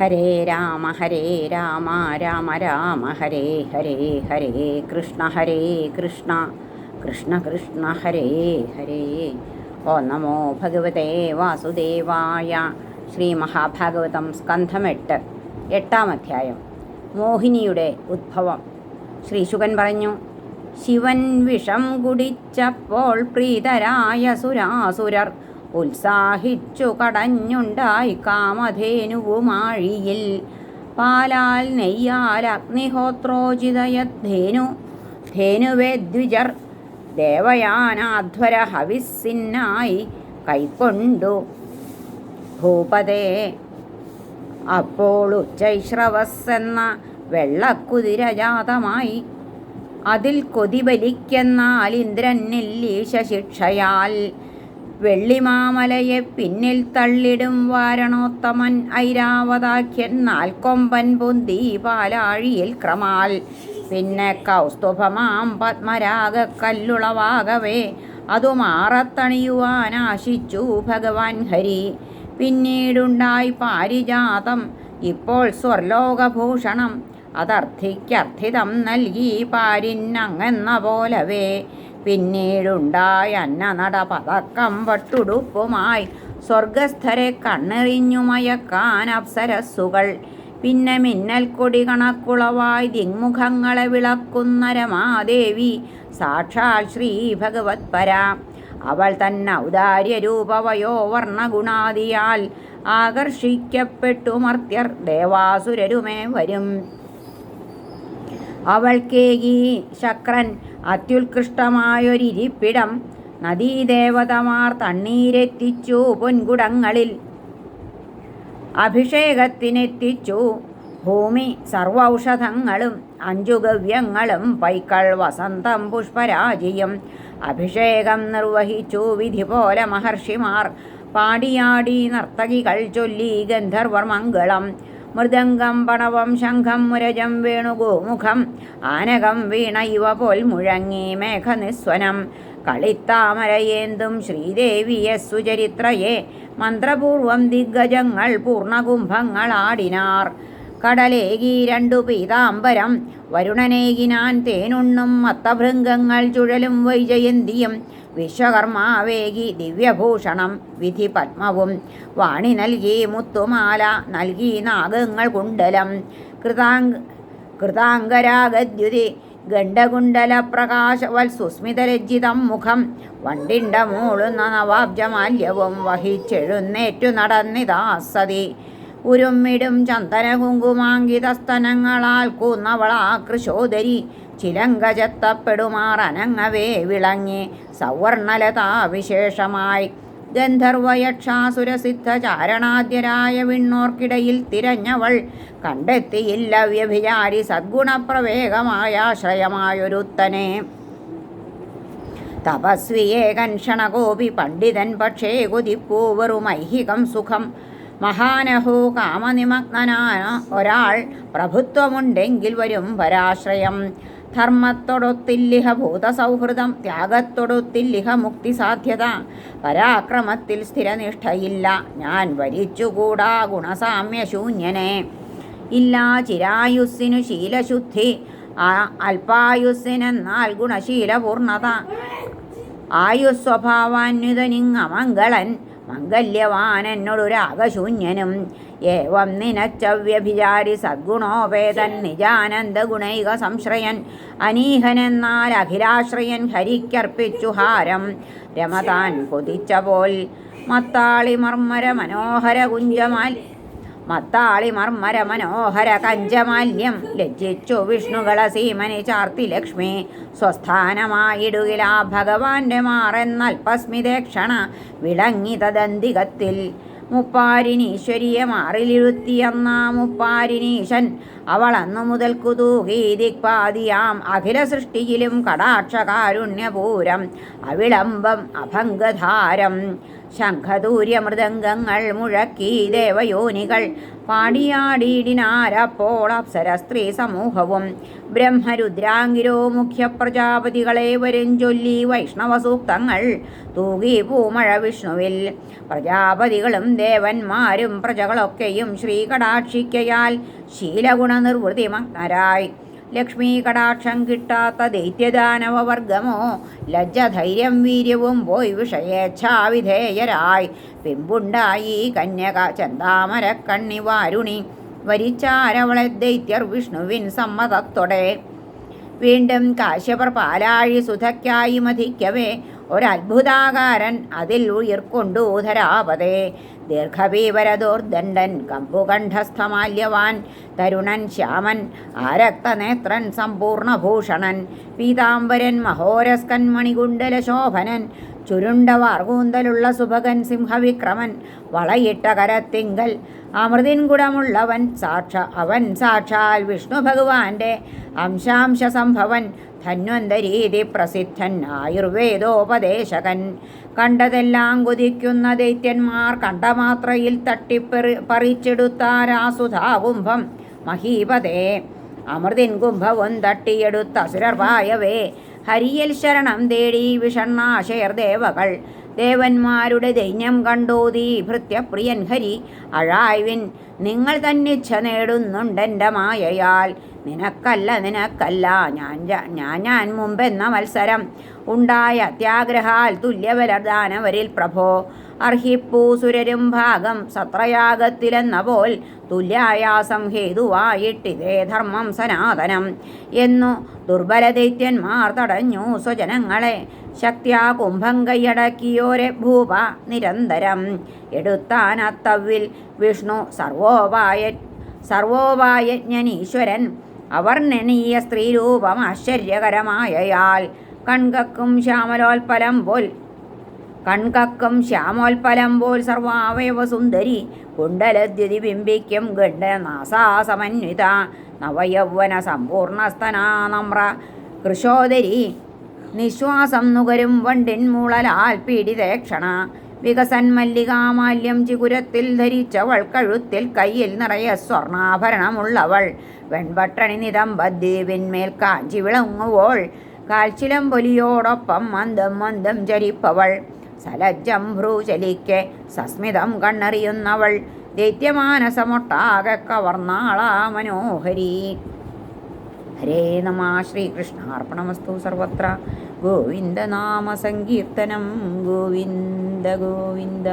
ഹരേ രാമ ഹരേ രാമ രാമ രാമ ഹരേ ഹരേ ഹരേ കൃഷ്ണ ഹരേ കൃഷ്ണ കൃഷ്ണ കൃഷ്ണ ഹരേ ഹരേ. ഓ നമോ ഭഗവതേ വാസുദേവായ ശ്രീ മഹാഭാഗവതം സ്കന്ധമെട്ട് എട്ടാം അധ്യായം. മോഹിനിയുടെ ഉദ്ഭവം ശ്രീ ശുകൻ പറഞ്ഞു ശിവൻ വിഷം കുടിച്ചപ്പോൾ പ്രീതരായ സുരാസുരർ ഉത്സാഹിച്ചു കടഞ്ഞുണ്ടായി കാമധേനുവുമാഴിയിൽ. പാലാൽ നെയ്യാൽ അഗ്നിഹോത്രോചിതയദ്ധേനു ധേനുവേദ്വിജർ ദേവയാനാധ്വര ഹവിസ്സിന്നായി കൈക്കൊണ്ടു. ഭൂപതേ അപ്പോൾ ഉച്ചൈശ്രവസ് എന്ന വെള്ളക്കുതിരജാതമായി അതിൽ കൊതിബലിക്കെന്നാൽ ഇന്ദ്രനില്ലീശ ശിക്ഷയാൽ വെള്ളിമാമലയെ പിന്നിൽ തള്ളിടും വാരണോത്തമൻ ഐരാവതാഖ്യൻ നാൽക്കൊമ്പൻ പൊന്തി പാലാഴിയിൽ ക്രമാൽ. പിന്നെ കൗസ്തുഭമാം പത്മരാഗ കല്ലുളവാകവേ അതു മാറത്തണിയുവാനാശിച്ചു ഭഗവാൻ ഹരി. പിന്നീടുണ്ടായി പാരിജാതം ഇപ്പോൾ സ്വർലോകഭൂഷണം അതർത്ഥിക്കർത്ഥിതം നൽകി പാരിന്നങ്ങെന്ന പോലവേ. പിന്നീടുണ്ടായ അന്നനട പതക്കം പട്ടുടുപ്പുമായി സ്വർഗസ്ഥരെ കണ്ണെറിഞ്ഞു മയക്കാൻ അപ്സരസ്സുകൾ. പിന്നെ മിന്നൽ കൊടി കണക്കുളവായി ദിങ്മുഖങ്ങളെ വിളക്കുന്ന രമാദേവി സാക്ഷാൽ ശ്രീ ഭഗവത് പരാ. അവൾ തന്നെ ഔദാര്യ രൂപവയോ വർണഗുണാദിയാൽ ആകർഷിക്കപ്പെട്ടു മർത്യർ ദേവാസുരരുമേ വരും. അവൾക്കേകി ശക്രൻ അത്യുത്കൃഷ്ടമായൊരിരിപ്പിടം നദീദേവതമാർ തണ്ണീരെത്തിച്ചു പൊൻകുടങ്ങളിൽ. അഭിഷേകത്തിനെത്തിച്ചു ഭൂമി സർവൗഷധങ്ങളും അഞ്ചുഗവ്യങ്ങളും പൈക്കൾ വസന്തം പുഷ്പരാജിയും. അഭിഷേകം നിർവഹിച്ചു വിധി പോലെ മഹർഷിമാർ. പാടിയാടി നർത്തകികൾ ചൊല്ലി ഗന്ധർവർ മംഗളം. മൃദംഗം പണവം ശംഖം മുരജം വേണുഗോമുഖം ആനകം വീണ ഇവ പോൽ മുഴങ്ങി മേഘനിസ്വനം. കളിത്താമരയേന്തും ശ്രീദേവിയെ സുചരിത്രയെ മന്ത്രപൂർവം ദിഗ്ഗജങ്ങൾ പൂർണകുംഭങ്ങളാടിനാർ കടലേകി രണ്ടു പീതാംബരം വരുണനേകിനാൻ തേനുണ്ണും മത്തഭൃംഗങ്ങൾ ചുഴലും വൈജയന്തിയും. വിശ്വകർമാവേകി ദിവ്യഭൂഷണം വിധി പത്മവും വാണി നൽകി മുത്തുമാല നൽകി നാഗങ്ങൾ കുണ്ടലം. കൃതാങ് കൃതാംഗരാഗദ്യുതി ഗണ്ഡകുണ്ടല പ്രകാശവൽ സുസ്മിതരജ്ജിതം മുഖം. വണ്ടിണ്ട മൂളുന്ന നവാബ്ജമാല്യവും വഹിച്ചെഴുന്നേറ്റു നടന്നിതാസതി ഉരുമ്മിടും ചന്ദന കുങ്കുമാങ്കിതസ്തനങ്ങളാൽ കൂന്നവളാ കൃശോദരി. ചിലങ്കചത്തപ്പെടുമാർ അനങ്ങവേ വിളങ്ങി സവർണലതാ വിശേഷമായി ഗന്ധർവയക്ഷാസുരസിദ്ധ ചാരണാദ്യരായ വിണ്ണോർക്കിടയിൽ തിരഞ്ഞവൾ കണ്ടെത്തിയില്ല വ്യഭിചാരി സദ്ഗുണപ്രവേഗമായ ആശ്രയമായൊരുത്തനെ. തപസ്വിയെ കൻഷണകോപി പണ്ഡിതൻ പക്ഷേ കൊതിപ്പൂവറുമൈഹികം സുഖം. മഹാനഹോ കാമനിമഗ്നനായ ഒരാൾ പ്രഭുത്വമുണ്ടെങ്കിൽ വരും പരാശ്രയം ധർമ്മത്തോടൊത്തില്ലിഹ ഭൂതസൗഹൃദം ത്യാഗത്തോടൊത്തില്ലിഹ മുക്തി സാധ്യത പരാക്രമത്തിൽ സ്ഥിരനിഷ്ഠയില്ല. ഞാൻ വരിച്ചുകൂടാ ഗുണസാമ്യശൂന്യനെ. ഇല്ല ചിരായുസ്സിനു ശീലശുദ്ധി അല്പായുസ്സിനെന്നാൽ ഗുണശീലപൂർണത. ആയുസ്വഭാവാന്യുതനിങ്ങമംഗളൻ മംഗല്യവാനെന്നൊടുരാഗശൂന്യനും ഏവം നിനച്ചവ്യഭിചാരി സദ്ഗുണോപേതൻ നിജാനന്ദ ഗുണൈക സംശ്രയൻ. അനീഹനെന്നാൽ അഖിലാശ്രയൻ ഹരിക്കർപ്പിച്ചു ഹാരം. രമതാൻ കൊതിച്ച പോൽ മത്താളി മർമ്മര മനോഹര കുഞ്ചമാൽ. മത്താളി മർമര മനോഹര കഞ്ചമാല്യം. ലജ്ജിച്ചു വിഷ്ണുകള സീമനി ചാർത്തി ലക്ഷ്മി. സ്വസ്ഥാനമായിടുകില ഭഗവാന്റെ മാറെന്നൽപസ്മിതേക്ഷണ വിളങ്ങി തദന്തികത്തിൽ മുപ്പാരിനീശ്വരിയെ മാറിലിരുത്തിയെന്ന മുപ്പാരിനീശൻ അവൾ അന്നു മുതൽക്കു തൂകി ദിക്പാതിയാം. അഖില സൃഷ്ടിയിലും കടാക്ഷകാരുണ്യപൂരം. അവിളംബം അഭംഗധാരം. ശംഖദൂര്യമൃദംഗങ്ങൾ മുഴക്കി ദേവയോനികൾ. പാടിയാടിയിടിനാരപ്പോൾ അപ്സര സ്ത്രീ സമൂഹവും. ബ്രഹ്മരുദ്രാങ്കിരോ മുഖ്യ പ്രജാപതികളെ വരും ചൊല്ലി വൈഷ്ണവ സൂക്തങ്ങൾ തൂകി പൂമഴ വിഷ്ണുവിൽ. പ്രജാപതികളും ദേവന്മാരും പ്രജകളൊക്കെയും ശ്രീകടാക്ഷിക്കയാൽ ശീലഗുണ നിർവൃതിമഗ്നരായി ലക്ഷ്മീ കടാക്ഷം കിട്ടാത്ത ദൈത്യദാനവവർഗമോ ലജ്ജ ധൈര്യം വീര്യവും പോയി വിഷയേച്ഛാവിധേയരായി. പിമ്പുണ്ടായി കന്യക ചന്താമരക്കണ്ണി വാരുണി വരിച്ചാരവളെ ദൈത്യർ വിഷ്ണുവിൻ സമ്മതത്തോടെ. വീണ്ടും കാശ്യപർ പാലാഴി സുധയ്ക്കായി മതിക്കവേ ഒരത്ഭുതാകാരൻ അതിൽ ഉയർക്കൊണ്ടു ധരാപതേ ദീർഘപീവരദോർദണ്ഡൻ കമ്പുകണ്ഠസ്ഥമാല്യവാൻ തരുണൻ ശ്യാമൻ ആരക്തനേത്രൻ സമ്പൂർണഭൂഷണൻ പീതാംബരൻ മഹോരസ്കൻ മണികുണ്ടല ശോഭനൻ ചുരുണ്ട വാർകൂന്തലുള്ള സുഭകൻ സിംഹവിക്രമൻ വളയിട്ട കരത്തിങ്കൽ. അമൃതിൻ ഗുണമുള്ളവൻ സാക്ഷ അവൻ സാക്ഷാൽ വിഷ്ണു ഭഗവാന്റെ അംശാംശ സംഭവൻ ധന്വന്തരീതി പ്രസിദ്ധൻ ആയുർവേദോപദേശകൻ. കണ്ടതെല്ലാം കുതിക്കുന്ന ദൈത്യന്മാർ കണ്ടമാത്രയിൽ തട്ടിപ്പെറി പറിച്ചെടുത്താരാസുധാകുംഭം മഹീപതേ അമൃതിൻ കുംഭവും തട്ടിയെടുത്ത അസുരർപായവേ ഹരിയൽ ശരണം തേടി വിഷണ്ണാശയർ ദേവകൾ ദേവന്മാരുടെ ദൈന്യം കണ്ടോതി ഭൃത്യപ്രിയൻ ഹരി. അഴായ്വിൻ നിങ്ങൾ തന്നിച്ഛ നേടുന്നുണ്ടെന്റെ മായയാൽ. നിനക്കല്ല നിനക്കല്ല. ഞാൻ ഞാൻ ഞാൻ മുമ്പെന്ന മത്സരം. ഉണ്ടായ അത്യാഗ്രഹാൽ തുല്യവരദാനവരിൽ പ്രഭോ. അർഹിപ്പൂ സുരരും ഭാഗം സത്രയാഗത്തിലെന്ന പോൽ തുല്യായാസം ഹേതുവായിട്ടിതേ ധർമ്മം സനാതനം എന്നു ദുർബലദൈത്യന്മാർ തടഞ്ഞു സ്വജനങ്ങളെ. ശക്തിയാ കുംഭം കൈയടക്കിയോരെ ഭൂപ നിരന്തരം. എടുത്താനത്തവിൽ വിഷ്ണു സർവോപായ സർവോപായജ്ഞനീശ്വരൻ. അവർണനീയ സ്ത്രീരൂപം ആശ്ചര്യകരമായയാൽ കൺകക്കും ശ്യാമലോൽപ്പലം പോൽ കൺകക്കും ശ്യാമോൽപ്പലം പോൽ സർവാവയവ സുന്ദരി കുണ്ടലദ്യുതി ബിംബിക്കും ഗണ്ഡനാസാസമന്വിത നവയൗവന സമ്പൂർണസ്തനാ നമ്ര കൃശോദരി നിശ്വാസം നുകരും വണ്ടിൻ മൂളലാൽ പീഡിതേക്ഷണ വികസൻ മല്ലികാമാല്യം ചികുരത്തിൽ ധരിച്ചവൾ കഴുത്തിൽ കയ്യിൽ നിറയെ സ്വർണാഭരണമുള്ളവൾ വെൺപട്ടണി നിതമ്പദ്വീപിന്മേൽ കാഞ്ചി വിളങ്ങുവോൾ കാൽച്ചിലം പൊലിയോടൊപ്പം മന്ദം മന്ദം ചരിപ്പവൾ. സലജ്ജം ഭ്രൂചലിക്കെ സസ്മിതം കണ്ണറിയുന്നവൾ ദൈത്യമാനസമൊട്ടാകെ കവർന്നാളാ മനോഹരി. ഹരേ നമ ശ്രീകൃഷ്ണാർപ്പണമസ്തു സർവത്ര. ഗോവിന്ദനാമസങ്കീർത്തനം ഗോവിന്ദ ഗോവിന്ദ.